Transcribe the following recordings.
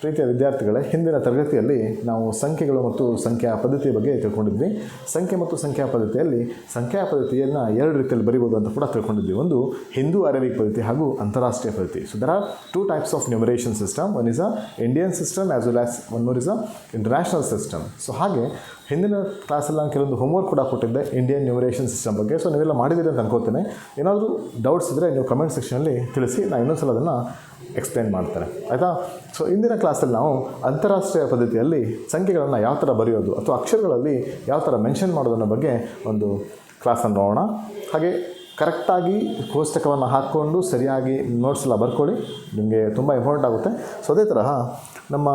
ಪ್ರೀತಿಯ ವಿದ್ಯಾರ್ಥಿಗಳೇ, ಹಿಂದಿನ ತರಗತಿಯಲ್ಲಿ ನಾವು ಸಂಖ್ಯೆಗಳು ಮತ್ತು ಸಂಖ್ಯಾ ಪದ್ಧತಿಯ ಬಗ್ಗೆ ತಿಳ್ಕೊಂಡಿದ್ವಿ. ಸಂಖ್ಯೆ ಮತ್ತು ಸಂಖ್ಯಾ ಪದ್ಧತಿಯಲ್ಲಿ ಸಂಖ್ಯಾ ಪದ್ಧತಿಯನ್ನು ಎರಡು ರೀತಿಯಲ್ಲಿ ಬರೀಬೋದು ಅಂತ ಕೂಡ ತಿಳ್ಕೊಂಡಿದ್ವಿ. ಒಂದು ಹಿಂದೂ ಅರೇಬಿಕ್ ಪದ್ಧತಿ ಹಾಗೂ ಅಂತಾರಾಷ್ಟ್ರೀಯ ಪದ್ಧತಿ. So there are two types of numeration system one is a Indian system as well as one more is a international system so ಹಾಗೆ ಹಿಂದಿನ ಕ್ಲಾಸಲ್ಲಿ ನಾನು ಕೆಲವೊಂದು ಹೋಮ್ವರ್ಕ್ ಕೂಡ ಕೊಟ್ಟಿದ್ದೆ ಇಂಡಿಯನ್ ನ್ಯೂಮರೇಷನ್ ಸಿಸ್ಟಮ್ ಬಗ್ಗೆ. ಸೊ ನೀವೆಲ್ಲ ಮಾಡಿದ್ದೀರಿ ಅಂತ ಅನ್ಕೋತೇನೆ. ಏನಾದರೂ ಡೌಟ್ಸ್ ಇದ್ದರೆ ನೀವು ಕಮೆಂಟ್ ಸೆಕ್ಷನಲ್ಲಿ ತಿಳಿಸಿ, ನಾನು ಇನ್ನೊಂದ್ಸಲ ಅದನ್ನು ಎಕ್ಸ್ಪ್ಲೇನ್ ಮಾಡ್ತಾರೆ ಆಯಿತಾ? ಸೊ ಇಂದಿನ ಕ್ಲಾಸಲ್ಲಿ ನಾವು ಅಂತಾರಾಷ್ಟ್ರೀಯ ಪದ್ಧತಿಯಲ್ಲಿ ಸಂಖ್ಯೆಗಳನ್ನು ಯಾವ ಥರ ಬರೆಯೋದು ಅಥವಾ ಅಕ್ಷರಗಳಲ್ಲಿ ಯಾವ ಥರ ಮೆನ್ಷನ್ ಮಾಡೋದನ್ನ ಬಗ್ಗೆ ಒಂದು ಕ್ಲಾಸನ್ನು ನೋಡೋಣ. ಹಾಗೆ ಕರೆಕ್ಟಾಗಿ ಕೋಷ್ಟಕವನ್ನು ಹಾಕ್ಕೊಂಡು ಸರಿಯಾಗಿ ನೋಟ್ಸ್ ಎಲ್ಲ ಬರ್ಕೊಳ್ಳಿ. ನಿಮಗೆ ತುಂಬ ಇಂಪಾರ್ಟೆಂಟ್ ಆಗುತ್ತೆ. ಸೊ ಅದೇ ತರಹ ನಮ್ಮ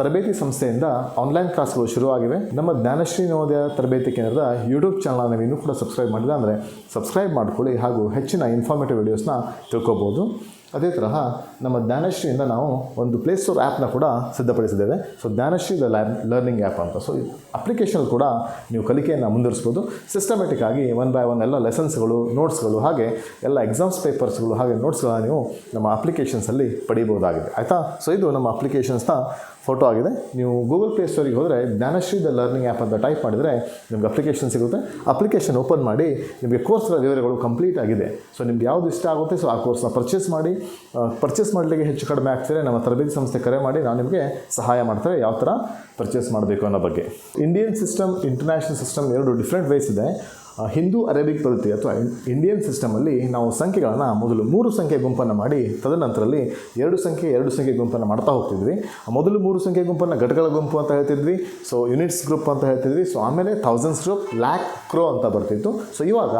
ತರಬೇತಿ ಸಂಸ್ಥೆಯಿಂದ ಆನ್ಲೈನ್ ಕ್ಲಾಸ್ಗಳು ಶುರುವಾಗಿವೆ. ನಮ್ಮ ಜ್ಞಾನಶ್ರೀ ನವೋದಯ ತರಬೇತಿ ಕೇಂದ್ರದ ಯೂಟ್ಯೂಬ್ ಚಾನಲ್ ನೀವು ಇನ್ನೂ ಕೂಡ ಸಬ್ಸ್ಕ್ರೈಬ್ ಮಾಡಿಲ್ಲ ಅಂದರೆ ಸಬ್ಸ್ಕ್ರೈಬ್ ಮಾಡ್ಕೊಳ್ಳಿ ಹಾಗೂ ಹೆಚ್ಚಿನ ಇನ್ಫಾರ್ಮೇಟಿವ್ ವಿಡಿಯೋಸ್ನ ತಿಳ್ಕೊಬೋದು. ಅದೇ ತರಹ ನಮ್ಮ ಜ್ಞಾನಶ್ರೀಯಿಂದ ನಾವು ಒಂದು ಪ್ಲೇಸ್ಟೋರ್ ಆ್ಯಪ್ನ ಕೂಡ ಸಿದ್ಧಪಡಿಸಿದ್ದೇವೆ. So Jnanashree the learning app ಅಂತ. ಸೊ ಅಪ್ಲಿಕೇಶನ್ ಕೂಡ ನೀವು ಕಲಿಕೆಯನ್ನು ಮುಂದುವರಿಸ್ಬೋದು. ಸಿಸ್ಟಮೆಟಿಕ್ ಆಗಿ ಒನ್ ಬೈ ಒನ್ ಎಲ್ಲ ಲೆಸನ್ಸ್ಗಳು ನೋಟ್ಸ್ಗಳು ಹಾಗೆ ಎಲ್ಲ ಎಕ್ಸಾಮ್ಸ್ ಪೇಪರ್ಸ್ಗಳು ಹಾಗೆ ನೋಟ್ಸ್ಗಳನ್ನ ನೀವು ನಮ್ಮ ಅಪ್ಲಿಕೇಶನ್ಸಲ್ಲಿ ಪಡೀಬೋದಾಗಿದೆ. ಆಯಿತಾ? ಸೊ ಇದು ನಮ್ಮ ಅಪ್ಲಿಕೇಶನ್ಸ್ನ ಫೋಟೋ ಆಗಿದೆ. ನೀವು ಗೂಗಲ್ ಪ್ಲೇ ಸ್ಟೋರಿಗೆ ಹೋದರೆ ಜ್ಞಾನಶ್ರೀ ದ ಲರ್ನಿಂಗ್ ಆ್ಯಪ್ ಅಂತ ಟೈಪ್ ಮಾಡಿದರೆ ನಿಮ್ಗೆ ಅಪ್ಲಿಕೇಶನ್ ಸಿಗುತ್ತೆ. ಅಪ್ಲಿಕೇಶನ್ ಓಪನ್ ಮಾಡಿ ನಿಮಗೆ ಕೋರ್ಸ್ಗಳ ವಿವರಗಳು ಕಂಪ್ಲೀಟ್ ಆಗಿದೆ. ಸೊ ನಿಮ್ಗೆ ಯಾವುದು ಇಷ್ಟ ಆಗುತ್ತೆ ಸೊ ಆ ಕೋರ್ಸ್ನ ಪರ್ಚೇಸ್ ಮಾಡಿ. ಪರ್ಚೇಸ್ ಮಾಡಲಿಕ್ಕೆ ಹೆಚ್ಚು ಕಡಿಮೆ ಆಗ್ತಿದ್ರೆ ನಮ್ಮ ತರಬೇತಿ ಸಂಸ್ಥೆ ಕರೆ ಮಾಡಿ, ನಾವು ನಿಮಗೆ ಸಹಾಯ ಮಾಡ್ತಾರೆ ಯಾವ ಥರ ಪರ್ಚೇಸ್ ಮಾಡಬೇಕು ಅನ್ನೋ ಬಗ್ಗೆ. ಇಂಡಿಯನ್ ಸಿಸ್ಟಮ್ ಇಂಟರ್ನ್ಯಾಷನಲ್ ಸಿಸ್ಟಮ್ ಎರಡು ಡಿಫ್ರೆಂಟ್ ವೇಸ್ ಇದೆ. ಹಿಂದೂ ಅರೇಬಿಕ್ ಪದ್ಧತಿ ಅಥವಾ ಇಂಡಿಯನ್ ಸಿಸ್ಟಮಲ್ಲಿ ನಾವು ಸಂಖ್ಯೆಗಳನ್ನು ಮೊದಲು ಮೂರು ಸಂಖ್ಯೆ ಗುಂಪನ್ನು ಮಾಡಿ ತದನಂತರದಲ್ಲಿ ಎರಡು ಸಂಖ್ಯೆ ಎರಡು ಸಂಖ್ಯೆ ಗುಂಪನ್ನು ಮಾಡ್ತಾ ಹೋಗ್ತಿದ್ವಿ. ಮೊದಲು ಮೂರು ಸಂಖ್ಯೆ ಗುಂಪನ್ನು ಘಟಕಗಳ ಗುಂಪು ಅಂತ ಹೇಳ್ತಿದ್ವಿ. ಸೊ ಯೂನಿಟ್ಸ್ ಗ್ರೂಪ್ ಅಂತ ಹೇಳ್ತಿದ್ವಿ. ಸೊ ಆಮೇಲೆ ಥೌಸಂಡ್ಸ್ ಗ್ರೂಪ್ ಲ್ಯಾಕ್ ಕ್ರೋ ಅಂತ ಬರ್ತಿತ್ತು. ಸೊ ಇವಾಗ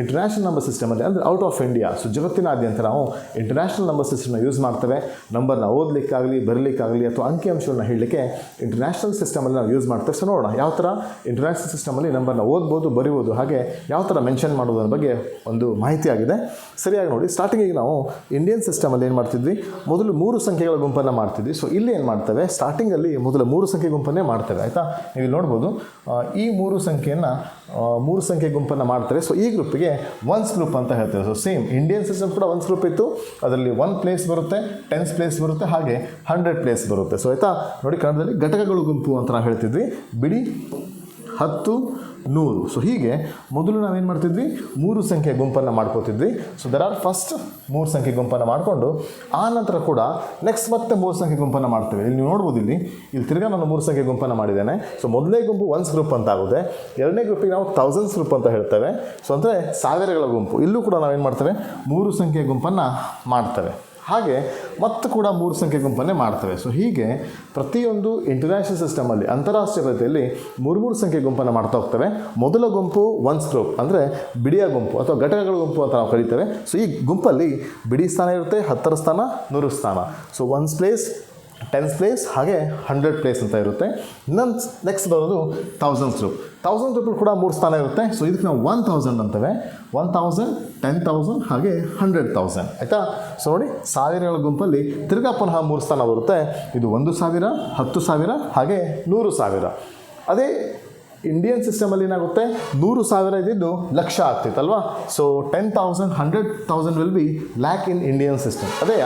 ಇಂಟರ್ನ್ಯಾಷನಲ್ ನಂಬರ್ ಸಿಸ್ಟಮಲ್ಲಿ ಅಂದರೆ ಔಟ್ ಆಫ್ ಇಂಡಿಯಾ ಸೊ ಜಗತ್ತಿನಾದ್ಯಂತ ನಾವು ಇಂಟರ್ನ್ಯಾಷನಲ್ ನಂಬರ್ ಸಿಸ್ಟಮ್ನ ಯೂಸ್ ಮಾಡ್ತೇವೆ. ನಂಬರ್ನ ಓದಲಿಕ್ಕಾಗಲಿ, ಬರಲಿಕ್ಕಾಗಲಿ ಅಥವಾ ಅಂಕಿಅಂಶಗಳನ್ನ ಹೇಳಲಿಕ್ಕೆ ಇಂಟರ್ನ್ಯಾಷನಲ್ ಸಿಸ್ಟಮಲ್ಲಿ ನಾವು ಯೂಸ್ ಮಾಡ್ತೇವೆ. ಸೊ ನೋಡೋಣ. ಯಾವ ಥರ ಇಂಟರ್ನ್ಯಾಷನಲ್ ಸಿಸ್ಟಮಲ್ಲಿ ನಂಬರ್ನ ಓದ್ಬೋದು, ಬರಿಬೋದು, ಹಾಗೆ ಯಾವ ಥರ ಮೆನ್ಷನ್ ಮಾಡೋದ್ರ ಬಗ್ಗೆ ಒಂದು ಮಾಹಿತಿ ಆಗಿದೆ. ಸರಿಯಾಗಿ ನೋಡಿ ಸ್ಟಾರ್ಟಿಂಗಿಗೆ ನಾವು ಇಂಡಿಯನ್ ಸಿಸ್ಟಮಲ್ಲಿ ಏನು ಮಾಡ್ತಿದ್ವಿ? ಮೊದಲು ಮೂರು ಸಂಖ್ಯೆಗಳ ಗುಂಪನ್ನು ಮಾಡ್ತಿದ್ವಿ. ಸೊ ಇಲ್ಲಿ ಏನು ಮಾಡ್ತೇವೆ? ಸ್ಟಾರ್ಟಿಂಗಲ್ಲಿ ಮೊದಲು ಮೂರು ಸಂಖ್ಯೆ ಗುಂಪನ್ನೇ ಮಾಡ್ತೇವೆ, ಆಯಿತಾ? ನೀವು ನೋಡ್ಬೋದು ಈ ಮೂರು ಸಂಖ್ಯೆಯನ್ನು ಮೂರು ಸಂಖ್ಯೆ ಗುಂಪನ್ನು ಮಾಡ್ತಾರೆ ಸೊ ಈ ಗ್ರೂಪಿಗೆ ಒನ್ಸ್ ಗ್ರೂಪ್ ಅಂತ ಹೇಳ್ತೇವೆ. ಸೊ ಸೇಮ್ ಇಂಡಿಯನ್ ಸಿಸ್ಟಮ್ ಕೂಡ ಒನ್ಸ್ ಗ್ರೂಪ್ ಇತ್ತು. ಅದರಲ್ಲಿ ಒನ್ ಪ್ಲೇಸ್ ಬರುತ್ತೆ ಟೆನ್ಸ್ ಪ್ಲೇಸ್ ಬರುತ್ತೆ, ಹಾಗೆ ಹಂಡ್ರೆಡ್ ಪ್ಲೇಸ್ ಬರುತ್ತೆ. ಸೊ ಆಯಿತಾ? ನೋಡಿ, ಕನ್ನಡದಲ್ಲಿ ಘಟಕಗಳು ಗುಂಪು ಅಂತ ನಾವು ಹೇಳ್ತಿದ್ವಿ. ಬಿಡಿ, ಹತ್ತು ನೂರು. ಸೊ ಹೀಗೆ ಮೊದಲು ನಾವೇನು ಮಾಡ್ತಿದ್ವಿ? ಮೂರು ಸಂಖ್ಯೆ ಗುಂಪನ್ನು ಮಾಡ್ಕೋತಿದ್ವಿ. ಸೊ ದರ್ ಆರ್ ಫಸ್ಟ್ ಮೂರು ಸಂಖ್ಯೆ ಗುಂಪನ್ನು ಮಾಡಿಕೊಂಡು, ಆ ನಂತರ ಕೂಡ ನೆಕ್ಸ್ಟ್ ಮತ್ತೆ ಮೂರು ಸಂಖ್ಯೆ ಗುಂಪನ್ನು ಮಾಡ್ತೇವೆ. ಇಲ್ಲಿ ನೀವು ನೋಡ್ಬೋದು ಇಲ್ಲಿ ಇಲ್ಲಿ ತಿರ್ಗಾ ನಾನು ಮೂರು ಸಂಖ್ಯೆ ಗುಂಪನ್ನು ಮಾಡಿದ್ದೇನೆ. ಸೊ ಮೊದಲನೇ ಗುಂಪು ಒನ್ಸ್ ಗ್ರೂಪ್ ಅಂತ ಆಗುತ್ತೆ. ಎರಡನೇ ಗ್ರೂಪಿಗೆ ನಾವು ಥೌಸಂಡ್ಸ್ ಗ್ರೂಪ್ ಅಂತ ಹೇಳ್ತೇವೆ. ಸೊ ಅಂದರೆ ಸಾವಿರಗಳ ಗುಂಪು. ಇಲ್ಲೂ ಕೂಡ ನಾವೇನು ಮಾಡ್ತೇವೆ? ಮೂರು ಸಂಖ್ಯೆ ಗುಂಪನ್ನು ಮಾಡ್ತೇವೆ. ಹಾಗೆ ಮತ್ತು ಕೂಡ ಮೂರು ಸಂಖ್ಯೆ ಗುಂಪನ್ನೇ ಮಾಡ್ತವೆ. ಸೊ ಹೀಗೆ ಪ್ರತಿಯೊಂದು ಇಂಟರ್ನ್ಯಾಷನಲ್ ಸಿಸ್ಟಮಲ್ಲಿ ಅಂತಾರಾಷ್ಟ್ರೀಯ ಪದ್ಧತಿಯಲ್ಲಿ ಮೂರು ಮೂರು ಸಂಖ್ಯೆ ಗುಂಪನ್ನು ಮಾಡ್ತಾ ಹೋಗ್ತವೆ. ಮೊದಲ ಗುಂಪು ಒನ್ ಗ್ರೂಪ್ ಅಂದರೆ ಬಿಡಿಯ ಗುಂಪು ಅಥವಾ ಘಟಕಗಳ ಗುಂಪು ಅಂತ ನಾವು ಕರಿತೇವೆ. ಸೊ ಈ ಗುಂಪಲ್ಲಿ ಬಿಡಿ ಸ್ಥಾನ ಇರುತ್ತೆ, ಹತ್ತರ ಸ್ಥಾನ, ನೂರು ಸ್ಥಾನ. So ones place tens place ಹಾಗೆ ಹಂಡ್ರೆಡ್ ಪ್ಲೇಸ್ ಅಂತ ಇರುತ್ತೆ. ನನ್ ನೆಕ್ಸ್ಟ್ ಬರೋದು ತೌಸಂಡ್ಸ್ ಗ್ರೂಪ್ ಥೌಸಂಡ್ ಗ್ರೂಪ್ ಕೂಡ ಮೂರು ಸ್ಥಾನ ಇರುತ್ತೆ. ಸೊ ಇದಕ್ಕೆ ನಾವು ಒನ್ ತೌಸಂಡ್ ಅಂತವೆ. ಒನ್ ತೌಸಂಡ್ ಟೆನ್ ತೌಸಂಡ್ ಹಾಗೆ ಹಂಡ್ರೆಡ್ ತೌಸಂಡ್ ಆಯಿತಾ? ಸೊ ನೋಡಿ, ಸಾವಿರಗಳ ಗುಂಪಲ್ಲಿ ತಿರ್ಗಾ ಪುನಃ ಮೂರು ಸ್ಥಾನ ಬರುತ್ತೆ. ಇದು ಒಂದು ಸಾವಿರ, ಹತ್ತು ಸಾವಿರ, ಹಾಗೆ ನೂರು ಸಾವಿರ. ಅದೇ ಇಂಡಿಯನ್ ಸಿಸ್ಟಮಲ್ಲಿ ಏನಾಗುತ್ತೆ? ನೂರು ಸಾವಿರ ಇದ್ದಿದ್ದು lakh ಆಗ್ತಿತ್ತಲ್ವಾ? So ten thousand hundred thousand will be lakh in Indian system ಅದೇ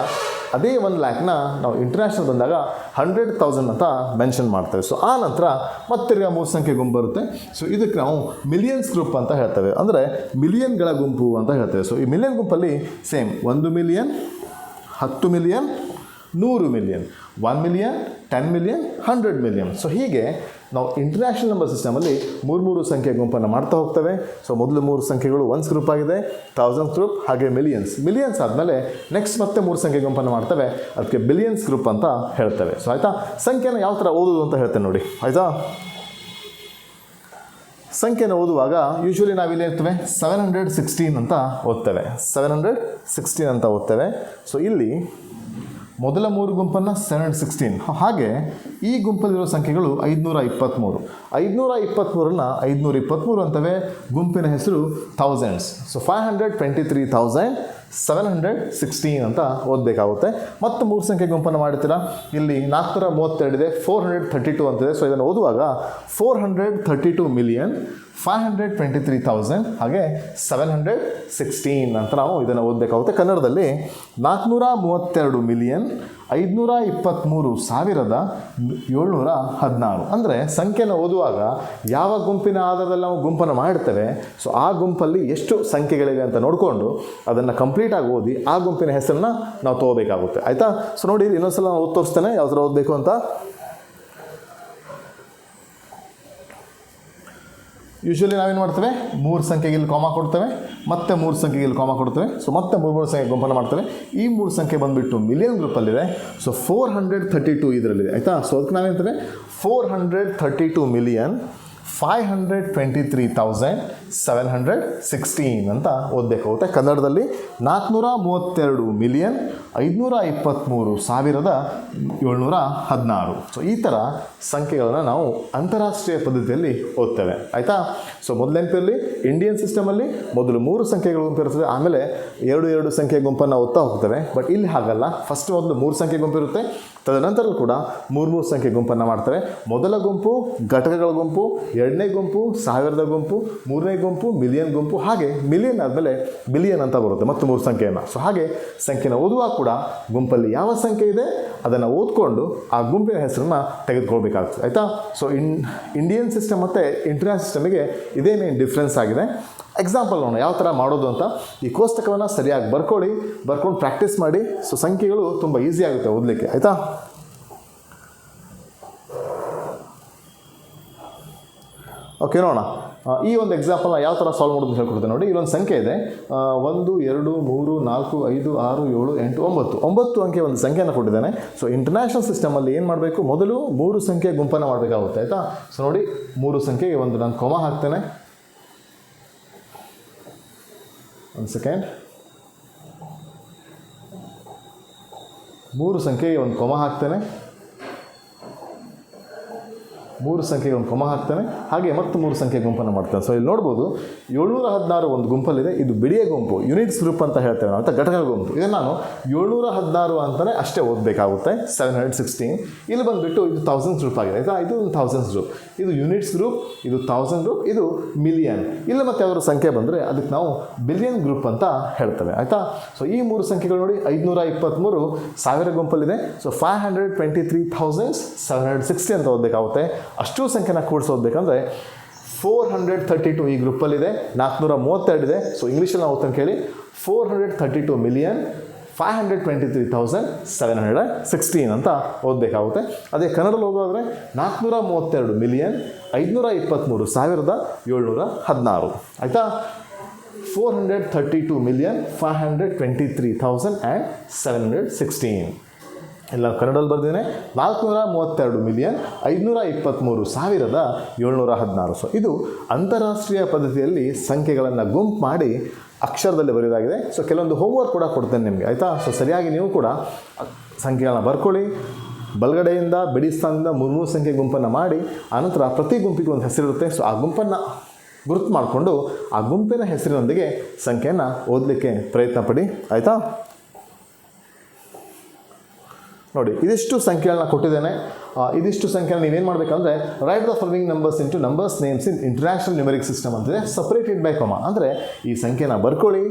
ಅದೇ ಒಂದು ಲ್ಯಾಕ್ನ ನಾವು ಇಂಟರ್ನ್ಯಾಷನಲ್ ಬಂದಾಗ ಹಂಡ್ರೆಡ್ ತೌಸಂಡ್ ಅಂತ ಮೆನ್ಷನ್ ಮಾಡ್ತೇವೆ. ಸೊ ಆ ನಂತರ ಮತ್ತಿರ್ಗ ಮೂರು ಸಂಖ್ಯೆ ಗುಂಪು ಬರುತ್ತೆ. ಸೊ ಇದಕ್ಕೆ ನಾವು ಮಿಲಿಯನ್ಸ್ ಗ್ರೂಪ್ ಅಂತ ಹೇಳ್ತೇವೆ. ಅಂದರೆ ಮಿಲಿಯನ್ಗಳ ಗುಂಪು ಅಂತ ಹೇಳ್ತೇವೆ. ಸೊ ಈ ಮಿಲಿಯನ್ ಗುಂಪಲ್ಲಿ ಸೇಮ್ ಒಂದು ಮಿಲಿಯನ್ ಹತ್ತು ಮಿಲಿಯನ್ ನೂರು million one million ten million hundred million so ಹೀಗೆ ನಾವು ಇಂಟರ್ನ್ಯಾಷನಲ್ ನಂಬರ್ ಸಿಸ್ಟಮಲ್ಲಿ ಮೂರು ಮೂರು ಸಂಖ್ಯೆ ಗುಂಪನ್ನು ಮಾಡ್ತಾ ಹೋಗ್ತವೆ. ಸೊ ಮೊದಲು ಮೂರು ಸಂಖ್ಯೆಗಳು ಒನ್ಸ್ ಗ್ರೂಪ್ ಆಗಿದೆ ಥೌಸಂಡ್ಸ್ ಗ್ರೂಪ್ ಹಾಗೆ ಮಿಲಿಯನ್ಸ್ ಮಿಲಿಯನ್ಸ್ ಆದಮೇಲೆ ನೆಕ್ಸ್ಟ್ ಮತ್ತೆ ಮೂರು ಸಂಖ್ಯೆ ಗುಂಪನ್ನು ಮಾಡ್ತವೆ. ಅದಕ್ಕೆ ಬಿಲಿಯನ್ಸ್ ಗ್ರೂಪ್ ಅಂತ ಹೇಳ್ತವೆ. ಸೊ ಆಯಿತಾ? ಸಂಖ್ಯೆನ ಯಾವ ಥರ ಓದೋದು ಅಂತ ಹೇಳ್ತೇನೆ ನೋಡಿ. ಆಯಿತಾ? ಸಂಖ್ಯೆನ ಓದುವಾಗ ಯೂಶ್ವಲಿ ನಾವಿಲ್ಲಿ ಇರ್ತೇವೆ ಸೆವೆನ್ ಹಂಡ್ರೆಡ್ ಸಿಕ್ಸ್ಟೀನ್ ಅಂತ ಓದ್ತೇವೆ. ಸೆವೆನ್ ಹಂಡ್ರೆಡ್ ಸಿಕ್ಸ್ಟೀನ್ ಅಂತ ಓದ್ತೇವೆ. ಸೊ ಇಲ್ಲಿ ಮೊದಲ ಮೂರು ಗುಂಪನ್ನು ಸೆವೆನ್ ಸಿಕ್ಸ್ಟೀನ್. ಹಾಗೆ ಈ ಗುಂಪಲ್ಲಿರೋ ಸಂಖ್ಯೆಗಳು ಐದುನೂರ ಇಪ್ಪತ್ತ್ಮೂರು ಐದುನೂರ ಇಪ್ಪತ್ತ್ಮೂರನ್ನು ಐದುನೂರ ಇಪ್ಪತ್ತ್ಮೂರು ಅಂತವೆ, ಗುಂಪಿನ ಹೆಸರು thousands. So five hundred twenty three thousand seven hundred sixteen ಅಂತ ಓದಬೇಕಾಗುತ್ತೆ. ಮತ್ತು ಮೂರು ಸಂಖ್ಯೆ ಗುಂಪನ್ನು ಮಾಡ್ತೀರಾ ಇಲ್ಲಿ ನಾಲ್ಕುನೂರ ಮೂವತ್ತೆರಡಿದೆ ಫೋರ್ ಹಂಡ್ರೆಡ್ ಥರ್ಟಿ ಟು ಅಂತಿದೆ. ಸೊ ಇದನ್ನು ಓದುವಾಗ four hundred thirty two million five hundred twenty three thousand ಹಾಗೆ ಸೆವೆನ್ ಹಂಡ್ರೆಡ್ ಸಿಕ್ಸ್ಟೀನ್ ಅಂತ ನಾವು ಇದನ್ನು ಓದಬೇಕಾಗುತ್ತೆ. ಕನ್ನಡದಲ್ಲಿ ನಾಲ್ಕುನೂರ ಮೂವತ್ತೆರಡು ಮಿಲಿಯನ್ ಐದುನೂರ ಇಪ್ಪತ್ತ್ಮೂರು ಸಾವಿರದ ಏಳ್ನೂರ ಹದಿನಾರು. ಅಂದರೆ ಸಂಖ್ಯೆನ ಓದುವಾಗ ಯಾವ ಗುಂಪಿನ ಆಧಾರದಲ್ಲಿ ನಾವು ಗುಂಪನ್ನು ಮಾಡ್ತೇವೆ ಸೊ ಆ ಗುಂಪಲ್ಲಿ ಎಷ್ಟು ಸಂಖ್ಯೆಗಳಿವೆ ಅಂತ ನೋಡಿಕೊಂಡು ಅದನ್ನು ಕಂಪ್ಲೀಟಾಗಿ ಓದಿ ಆ ಗುಂಪಿನ ಹೆಸರನ್ನ ನಾವು ತೊಗೋಬೇಕಾಗುತ್ತೆ. ಆಯಿತಾ? ಸೊ ನೋಡಿ, ಇನ್ನೊಂದ್ಸಲ ನಾನು ನಾವು ತೋರಿಸ್ತೇನೆ ಯಾವ ಥರ ಓದಬೇಕು ಅಂತ. ಯೂಶ್ವಲಿ ನಾವೇನು ಮಾಡ್ತೇವೆ? ಮೂರು ಸಂಖ್ಯೆಗೆ ಇಲ್ಲಿ ಕಾಮ ಕೊಡ್ತೇವೆ, ಮತ್ತೆ ಮೂರು ಸಂಖ್ಯೆಗೆ ಇಲ್ಲಿ ಕಾಮ ಕೊಡ್ತೇವೆ ಸೊ ಮತ್ತೆ ಮೂರು ಮೂರು ಸಂಖ್ಯೆ ಗುಂಪನ್ನು ಮಾಡ್ತೇವೆ. ಈ ಮೂರು ಸಂಖ್ಯೆ ಬಂದುಬಿಟ್ಟು million ಗ್ರೂಪಲ್ಲಿದೆ so four hundred thirty two ಇದರಲ್ಲಿದೆ, ಆಯಿತಾ? ಸೊ ಅದಕ್ಕೆ ನಾವೇಂತೇವೆ four hundred thirty two million five hundred twenty three thousand seven hundred sixteen ಅಂತ ಓದಬೇಕಾಗುತ್ತೆ. ಕನ್ನಡದಲ್ಲಿ ನಾಲ್ಕುನೂರ ಮೂವತ್ತೆರಡು ಮಿಲಿಯನ್ ಐದುನೂರ ಇಪ್ಪತ್ತ್ಮೂರು ಸಾವಿರದ ಏಳ್ನೂರ ಹದಿನಾರು. ಸೊ ಈ ಥರ ಸಂಖ್ಯೆಗಳನ್ನು ನಾವು ಅಂತಾರಾಷ್ಟ್ರೀಯ ಪದ್ಧತಿಯಲ್ಲಿ ಓದ್ತೇವೆ. ಆಯಿತಾ? ಸೊ ಮೊದಲೆಂಪಿರಲಿ ಇಂಡಿಯನ್ ಸಿಸ್ಟಮಲ್ಲಿ ಮೊದಲು ಮೂರು ಸಂಖ್ಯೆಗಳು ಗುಂಪು ಇರ್ತದೆ ಆಮೇಲೆ ಎರಡು ಎರಡು ಸಂಖ್ಯೆ ಗುಂಪನ್ನು ಓದ್ತಾ ಹೋಗ್ತವೆ. ಬಟ್ ಇಲ್ಲಿ ಹಾಗಲ್ಲ. ಫಸ್ಟ್ ಮೊದಲು ಮೂರು ಸಂಖ್ಯೆ ಗುಂಪು ಇರುತ್ತೆ ತದನಂತರ ಕೂಡ ಮೂರು ಮೂರು ಸಂಖ್ಯೆ ಗುಂಪನ್ನು ಮಾಡ್ತಾರೆ ಮೊದಲ ಗುಂಪು ಘಟಕಗಳ ಗುಂಪು, ಎರಡನೇ ಗುಂಪು ಸಾವಿರದ ಗುಂಪು, ಮೂರನೇ ಗುಂಪು ಮಿಲಿಯನ್ ಗುಂಪು, ಹಾಗೆ ಮಿಲಿಯನ್ ಆದಮೇಲೆ ಬಿಲಿಯನ್ ಅಂತ ಬರುತ್ತೆ. ಮತ್ತು ಮೂರು ಸಂಖ್ಯೆಯನ್ನು. ಸೊ ಹಾಗೆ ಸಂಖ್ಯೆನ ಓದುವಾಗ ಕೂಡ ಗುಂಪಲ್ಲಿ ಯಾವ ಸಂಖ್ಯೆ ಇದೆ ಅದನ್ನು ಓದ್ಕೊಂಡು ಆ ಗುಂಪಿನ ಹೆಸರನ್ನು ತೆಗೆದುಕೊಳ್ಬೇಕಾಗ್ತದೆ, ಆಯಿತಾ? ಸೊ ಇನ್ ಇಂಡಿಯನ್ ಸಿಸ್ಟಮ್ ಮತ್ತು ಇಂಟರ್ನ್ಯಾಷನಲ್ ಸಿಸ್ಟಮಿಗೆ ಇದೇ ಮೇನ್ ಡಿಫ್ರೆನ್ಸ್ ಆಗಿದೆ. ಎಕ್ಸಾಂಪಲ್ ನೋಡೋಣ, ಯಾವ ಥರ ಮಾಡೋದು ಅಂತ. ಈ ಕೋಷ್ಟಕವನ್ನು ಸರಿಯಾಗಿ ಬರ್ಕೊಳ್ಳಿ, ಬರ್ಕೊಂಡು ಪ್ರಾಕ್ಟೀಸ್ ಮಾಡಿ. ಸೊ ಸಂಖ್ಯೆಗಳು ತುಂಬ ಈಸಿ ಆಗುತ್ತೆ ಓದಲಿಕ್ಕೆ, ಆಯಿತಾ? ಓಕೆ ನೋಡೋಣ. ಈ ಒಂದು ಎಕ್ಸಾಂಪಲ್ನ ಯಾವ ಥರ ಸಾಲ್ವ್ ಮಾಡೋದು ಅಂತ ಹೇಳ್ಕೊಡ್ತೇನೆ ನೋಡಿ. ಇಲ್ಲೊಂದು ಸಂಖ್ಯೆ ಇದೆ. ಒಂದು, ಎರಡು, ಮೂರು, ನಾಲ್ಕು, ಐದು, ಆರು, ಏಳು, ಎಂಟು, ಒಂಬತ್ತು. ಒಂಬತ್ತು ಅಂಕೆ ಒಂದು ಸಂಖ್ಯೆಯನ್ನು ಕೊಟ್ಟಿದ್ದಾನೆ. ಸೊ ಇಂಟರ್ನ್ಯಾಷನಲ್ ಸಿಸ್ಟಮಲ್ಲಿ ಏನು ಮಾಡಬೇಕು? ಮೊದಲು ಮೂರು ಸಂಖ್ಯೆ ಗುಂಪನ್ನು ಮಾಡಬೇಕಾಗುತ್ತೆ, ಆಯಿತಾ? ಸೊ ನೋಡಿ, ಮೂರು ಸಂಖ್ಯೆಗೆ ಒಂದು ನಾನು ಕೊಮ ಹಾಕ್ತೇನೆ. ಒಂದು ಸೆಕೆಂಡ್ ಮೂರು ಸಂಖ್ಯೆಗೆ ಒಂದು ಕೊಮ ಹಾಕ್ತೇನೆ. ಮೂರು ಸಂಖ್ಯೆಗೆ ಒಂದು ಕೊಮ ಹಾಕ್ತಾನೆ. ಹಾಗೆ ಮತ್ತು ಮೂರು ಸಂಖ್ಯೆ ಗುಂಪನ್ನು ಮಾಡ್ತಾನೆ. ಸೊ ಇಲ್ಲಿ ನೋಡ್ಬೋದು ಏಳ್ನೂರ ಹದಿನಾರು ಒಂದು ಗುಂಪಲ್ಲಿದೆ. ಇದು ಬಿಡಿಯ ಗುಂಪು ಯುನಿಟ್ಸ್ ಗ್ರೂಪ್ ಅಂತ ಹೇಳ್ತೇವೆ ನಾವು. ಅಂತ ಘಟಕ ಗುಂಪು. ಇದನ್ನು ನಾನು ಏಳ್ನೂರ ಹದಿನಾರು ಅಂತಲೇ ಅಷ್ಟೇ ಓದಬೇಕಾಗುತ್ತೆ. ಸೆವೆನ್ ಹಂಡ್ರೆಡ್ ಸಿಕ್ಸ್ಟೀನ್ ಇಲ್ಲಿ ಬಂದುಬಿಟ್ಟು ಇದು ತೌಸಂಡ್ಸ್ ಗ್ರೂಪ್ ಆಗಿದೆ. ಆಯಿತಾ? ಇದು ಒಂದು ಥೌಸಂಡ್ಸ್ ಗ್ರೂಪ್ ಇದು ಯುನಿಟ್ಸ್ ಗ್ರೂಪ್ ಇದು ತೌಸಂಡ್ ಗ್ರೂಪ್ ಇದು ಮಿಲಿಯನ್ ಇಲ್ಲಿ ಮತ್ತೆ ಅವರ ಸಂಖ್ಯೆ ಬಂದರೆ ಅದಕ್ಕೆ ನಾವು ಬಿಲಿಯನ್ ಗ್ರೂಪ್ ಅಂತ ಹೇಳ್ತೇವೆ. ಆಯಿತಾ? ಸೊ ಈ ಮೂರು ಸಂಖ್ಯೆಗಳು ನೋಡಿ ಐದುನೂರ ಇಪ್ಪತ್ತ್ಮೂರು ಸಾವಿರ ಗುಂಪಲ್ಲಿದೆ. So five hundred twenty three thousands seven hundred sixty ಅಂತ ಓದಬೇಕಾಗುತ್ತೆ. ಅಷ್ಟು ಸಂಖ್ಯೆನ ಕೂಡಿಸೋದು ಬೇಕಂದರೆ ಫೋರ್ ಹಂಡ್ರೆಡ್ ಥರ್ಟಿ ಟು ಈ ಗ್ರೂಪಲ್ಲಿದೆ ನಾಲ್ಕುನೂರ ಮೂವತ್ತೆರಡು ಇದೆ. ಸೊ ಇಂಗ್ಲೀಷಲ್ಲಿ ನಾವು ಓದ್ತಾನೆ ಕೇಳಿ four hundred thirty two million five hundred twenty three thousand seven hundred sixteen ಅಂತ ಓದಬೇಕಾಗುತ್ತೆ. ಅದೇ ಕನ್ನಡದಲ್ಲಿ ಓದೋದ್ರೆ ನಾಲ್ಕುನೂರ ಮೂವತ್ತೆರಡು ಮಿಲಿಯನ್ ಐದುನೂರ ಇಪ್ಪತ್ತ್ಮೂರು ಸಾವಿರದ ಏಳ್ನೂರ ಹದಿನಾರು ಆಯಿತಾ? Four hundred thirty two million five hundred twenty three thousand and seven hundred sixteen ಎಲ್ಲ ಕನ್ನಡದಲ್ಲಿ ಬರ್ದೇನೆ ನಾಲ್ಕುನೂರ ಮೂವತ್ತೆರಡು ಮಿಲಿಯನ್ ಐದುನೂರ ಇಪ್ಪತ್ತ್ಮೂರು ಸಾವಿರದ ಏಳ್ನೂರ ಹದಿನಾರು ಸೊ ಇದು ಅಂತಾರಾಷ್ಟ್ರೀಯ ಪದ್ಧತಿಯಲ್ಲಿ ಸಂಖ್ಯೆಗಳನ್ನು ಗುಂಪು ಮಾಡಿ ಅಕ್ಷರದಲ್ಲಿ ಬರೆಯೋದಾಗಿದೆ ಸೊ ಕೆಲವೊಂದು ಹೋಮ್ವರ್ಕ್ ಕೂಡ ಕೊಡ್ತೇನೆ ನಿಮಗೆ, ಆಯಿತಾ? ಸೊ ಸರಿಯಾಗಿ ನೀವು ಕೂಡ ಸಂಖ್ಯೆಗಳನ್ನ ಬರ್ಕೊಳ್ಳಿ. ಬಲಗಡೆಯಿಂದ ಬಿಡಿ ಸ್ಥಾನದಿಂದ ಮೂರು ಮೂರು ಸಂಖ್ಯೆ ಗುಂಪನ್ನು ಮಾಡಿ, ಆನಂತರ ಪ್ರತಿ ಗುಂಪಿಗೆ ಒಂದು ಹೆಸರಿರುತ್ತೆ. ಸೊ ಆ ಗುಂಪನ್ನು ಗುರುತು ಮಾಡಿಕೊಂಡು ಆ ಗುಂಪಿನ ಹೆಸರಿನೊಂದಿಗೆ ಸಂಖ್ಯೆಯನ್ನು ಓದಲಿಕ್ಕೆ ಪ್ರಯತ್ನ ಪಡಿ, ಆಯಿತಾ? ನೋಡಿ, ಇದಿಷ್ಟು ಸಂಖ್ಯೆಗಳನ್ನ ಕೊಟ್ಟಿದ್ದೇನೆ. ಇದಿಷ್ಟು ಸಂಖ್ಯೆ ನೀವೇನು ಮಾಡಬೇಕಂದ್ರೆ write the following numbers into numbers names in international numeric system ಅಂತಿದೆ. ಸಪ್ರೇಟೆಡ್ ಬೈ ಕೊಮ ಅಂದರೆ, ಈ ಸಂಖ್ಯೆನ ಬರ್ಕೊಳ್ಳಿ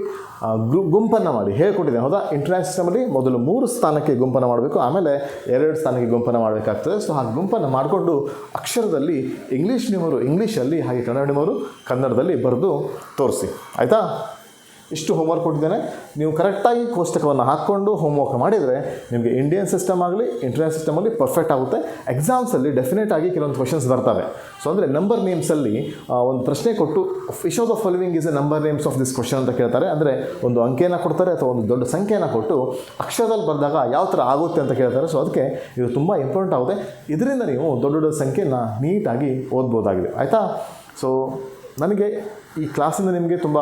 ಗುಂಪನ್ನು ಮಾಡಿ. ಹೇಳ್ಕೊಟ್ಟಿದ್ದೇನೆ, ಹೌದಾ? ಇಂಟರ್ನ್ಯಾಷನಲ್ ಸಿಸ್ಟಮಲ್ಲಿ ಮೊದಲು ಮೂರು ಸ್ಥಾನಕ್ಕೆ ಗುಂಪನ್ನು ಮಾಡಬೇಕು, ಆಮೇಲೆ ಎರಡು ಸ್ಥಾನಕ್ಕೆ ಗುಂಪನ್ನು ಮಾಡಬೇಕಾಗ್ತದೆ. ಸೊ ಆ ಗುಂಪನ್ನು ಮಾಡಿಕೊಂಡು ಅಕ್ಷರದಲ್ಲಿ ಇಂಗ್ಲೀಷ್ ನ್ಯೂಮರು ಇಂಗ್ಲೀಷಲ್ಲಿ ಹಾಗೆ ಕನ್ನಡ ನ್ಯೂಮರು ಕನ್ನಡದಲ್ಲಿ ಬರೆದು ತೋರಿಸಿ. ಆಯಿತಾ? ಇಷ್ಟು ಹೋಮ್ವರ್ಕ್ ಕೊಟ್ಟಿದ್ದೇನೆ. ನೀವು ಕರೆಕ್ಟಾಗಿ ಕೋಷ್ಟಕವನ್ನು ಹಾಕ್ಕೊಂಡು ಹೋಮ್ವರ್ಕ್ ಮಾಡಿದರೆ ನಿಮಗೆ ಇಂಡಿಯನ್ ಸಿಸ್ಟಮ್ ಆಗಲಿ ಇಂಟರ್ನ್ಯಾಷನಲ್ ಸಿಸ್ಟಮಲ್ಲಿ ಪರ್ಫೆಕ್ಟ್ ಆಗುತ್ತೆ. ಎಕ್ಸಾಮ್ಸಲ್ಲಿ ಡೆಫಿನೆಟ್ ಆಗಿ ಕೆಲವೊಂದು ಕ್ವಶನ್ಸ್ ಬರ್ತವೆ. ಸೊ ಅಂದರೆ ನಂಬರ್ ನೇಮ್ಸಲ್ಲಿ ಒಂದು ಪ್ರಶ್ನೆ ಕೊಟ್ಟು fish of the following is a number names of this question ಅಂತ ಕೇಳ್ತಾರೆ. ಅಂದರೆ ಒಂದು ಅಂಕೆಯನ್ನು ಕೊಡ್ತಾರೆ ಅಥವಾ ಒಂದು ದೊಡ್ಡ ಸಂಖ್ಯೆಯನ್ನು ಕೊಟ್ಟು ಅಕ್ಷರದಲ್ಲಿ ಬರೆದಾಗ ಯಾವ ಥರ ಆಗುತ್ತೆ ಅಂತ ಕೇಳ್ತಾರೆ. ಸೊ ಅದಕ್ಕೆ ಇದು ತುಂಬ ಇಂಪಾರ್ಟೆಂಟ್ ಆಗುತ್ತೆ. ಇದರಿಂದ ನೀವು ದೊಡ್ಡ ದೊಡ್ಡ ಸಂಖ್ಯೆನ ನೀಟಾಗಿ ಓದ್ಬೋದಾಗಿದೆ. ಆಯಿತಾ? ಸೊ ನನಗೆ ಈ ಕ್ಲಾಸಿಂದ ನಿಮಗೆ ತುಂಬ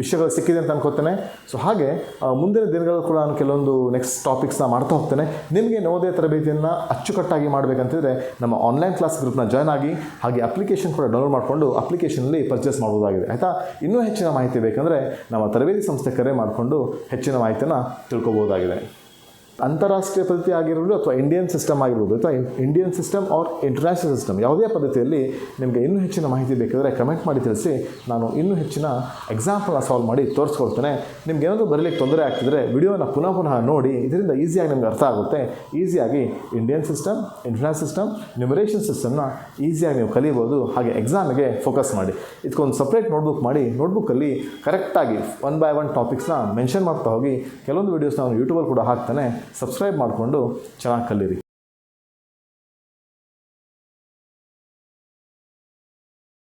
ವಿಷಯಗಳು ಸಿಕ್ಕಿದೆ ಅಂತ ಅನ್ಕೋತೇನೆ. ಸೊ ಹಾಗೆ ಮುಂದಿನ ದಿನಗಳು ಕೂಡ ನಾನು ಕೆಲವೊಂದು ನೆಕ್ಸ್ಟ್ ಟಾಪಿಕ್ಸ್ನ ಮಾಡ್ತಾ ಹೋಗ್ತೇನೆ. ನಿಮಗೆ ನವೋದಯ ತರಬೇತಿಯನ್ನು ಅಚ್ಚುಕಟ್ಟಾಗಿ ಮಾಡಬೇಕಂತಿದ್ರೆ ನಮ್ಮ ಆನ್ಲೈನ್ ಕ್ಲಾಸ್ ಗ್ರೂಪ್ನ ಜಾಯ್ನ್ ಆಗಿ, ಹಾಗೆ ಅಪ್ಲಿಕೇಶನ್ ಕೂಡ ಡೌನ್ಲೋಡ್ ಮಾಡಿಕೊಂಡು ಅಪ್ಲಿಕೇಶನಲ್ಲಿ ಪರ್ಚೇಸ್ ಮಾಡ್ಬೋದಾಗಿದೆ. ಆಯಿತಾ? ಇನ್ನೂ ಹೆಚ್ಚಿನ ಮಾಹಿತಿ ಬೇಕಂದರೆ ನಮ್ಮ ತರಬೇತಿ ಸಂಸ್ಥೆ ಕರೆ ಮಾಡಿಕೊಂಡು ಹೆಚ್ಚಿನ ಮಾಹಿತಿಯನ್ನು ತಿಳ್ಕೊಬೋದಾಗಿದೆ. ಅಂತಾರಾಷ್ಟ್ರೀಯ ಪದ್ಧತಿ ಆಗಿರ್ಬೋದು ಅಥವಾ ಇಂಡಿಯನ್ ಸಿಸ್ಟಮ್ ಆಗಿರ್ಬೋದು ಅಥವಾ Indian system or international system ಯಾವುದೇ ಪದ್ಧತಿಯಲ್ಲಿ ನಿಮಗೆ ಇನ್ನೂ ಹೆಚ್ಚಿನ ಮಾಹಿತಿ ಬೇಕಿದ್ರೆ ಕಮೆಂಟ್ ಮಾಡಿ ತಿಳಿಸಿ. ನಾನು ಇನ್ನೂ ಹೆಚ್ಚಿನ ಎಕ್ಸಾಂಪಲ್ನ ಸಾಲ್ವ್ ಮಾಡಿ ತೋರಿಸ್ಕೊಡ್ತೇನೆ. ನಿಮ್ಗೆ ಏನಾದರೂ ಬರಲಿಕ್ಕೆ ತೊಂದರೆ ಆಗ್ತಿದ್ರೆ ವಿಡಿಯೋನ ಪುನಃ ಪುನಃ ನೋಡಿ. ಇದರಿಂದ ಈಸಿಯಾಗಿ ನಿಮ್ಗೆ ಅರ್ಥ ಆಗುತ್ತೆ. ಈಸಿಯಾಗಿ Indian system international system numeration ಸಿಸ್ಟಮ್ನ ಈಸಿಯಾಗಿ ನೀವು ಕಲಿಬೋದು. ಹಾಗೆ ಎಕ್ಸಾಮಿಗೆ ಫೋಕಸ್ ಮಾಡಿ. ಇದಕ್ಕೊಂದು ಸಪ್ರೇಟ್ ನೋಟ್ಬುಕ್ ಮಾಡಿ. ನೋಟ್ಬುಕ್ಕಲ್ಲಿ ಕರೆಕ್ಟಾಗಿ ಒನ್ ಬೈ ಒನ್ ಟಾಪಿಕ್ಸ್ನ ಮೆನ್ಷನ್ ಮಾಡ್ತಾ ಹೋಗಿ. ಕೆಲವೊಂದು ವೀಡಿಯೋಸ್ ನಾನು ಯೂಟ್ಯೂಬಲ್ಲಿ ಕೂಡ ಹಾಕ್ತಾನೆ. ಸಬ್ಸ್ಕ್ರೈಬ್ ಮಾಡಿಕೊಂಡು ಚೆನ್ನಾಗಿ ಕಲೀರಿ